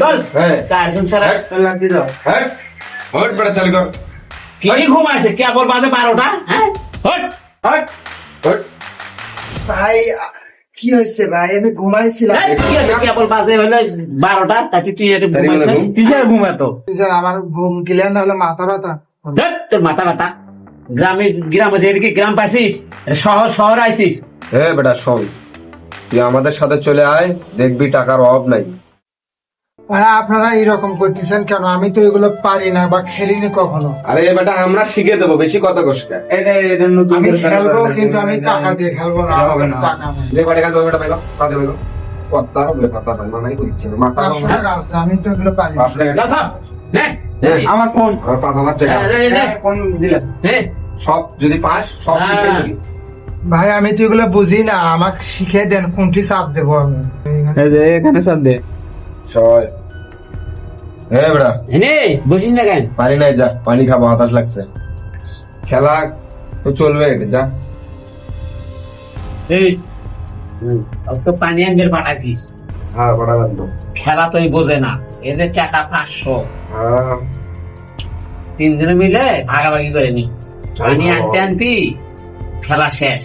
চল। হ্যাঁ। চারজন হ্যাঁ। চল লাগছি দাও হ্যাট হট বেটা চালু কর। কি? ঘুমাইছে কেবল বাজে বারোটা? হ্যাঁ? হট। হট। হট। ভাই আ- কি হয়েছে ভাই? আমি ঘুমাইছিলাম। এই, কি কেবল বাজে হলে? বারোটা? তাতে তুই ঘুম? কিসের ঘুমাতো আমার ঘুম ক্লিয়ার না হলে মাথা ব্যথা। তোর মাথা ব্যথা। গ্রামে গ্রাম আছে এদিকে গ্রাম পাইছিস শহর শহর আইছিস। হ্যাঁ বেটা শোন তুই আমাদের সাথে চলে আয় দেখবি টাকার অভাব নাই। ভাই আপনারা এরকম করতেছেন কেন? আমি তো এগুলো পারি না বা খেলিনি কখনো। আরে বেটা আমরা শিখে দেবো বেশি কথা কস কে এটা এটা নতুন আমি খেলব কিন্তু আমি টাকা দিয়ে খেলব না আমার টাকা বেটা পাইলো কাজে পাইলো কথা হবে কথা না মাথা পাঁচশো টাকা আছে আমি তো এগুলো পারি না। আমার ফোন। পাঁচ হাজার টাকা ফোন সব যদি পাস সব হ্যাঁ। দিবি। ভাই আমি তো এগুলো বুঝি না। আমাকে শিখিয়ে দেন কোনটি চাপ দেবো আমি? এখানে সব দে। ছয় হ্যাঁ বেটা নে, বসিস না কেন? পানি নাই যা। পানি খাব হতাশ লাগছে। খেলা তো চলবে যা। এই তো পানি আনবে পাঠাইছিস। হ্যাঁ খেলা তুই বোঝে না। এদের টাকা পাঁচশো। হ্যাঁ। তিনজনে মিলে ভাগাভাগি করে নি। পানি আনতে আনতি। খেলা শেষ।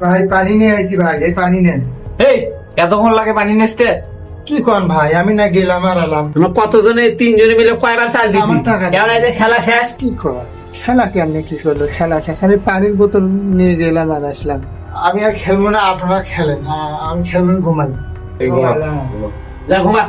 ভাই পানি নিয়ে আইছি ভাই এই পানি নেন। এই এতক্ষণ লাগে পানি নেসতে কি কন ভাই আমি না গেলাম আর এলাম তোমার কতজনে তিনজনে মিলে কয়বার চাল দিছি? আমার টাকা নেই। এবার এই যে খেলা শেষ? কি কর খেলা কেমনে কি করল খেলা শেষ। আমি পানির বোতল নিয়ে গেলাম আর আসলাম। আমি আর খেলব না আপনারা খেলেন। আ- আমি খেলব না, ঘুমাই। এই ঘুমা। যা ঘুমা।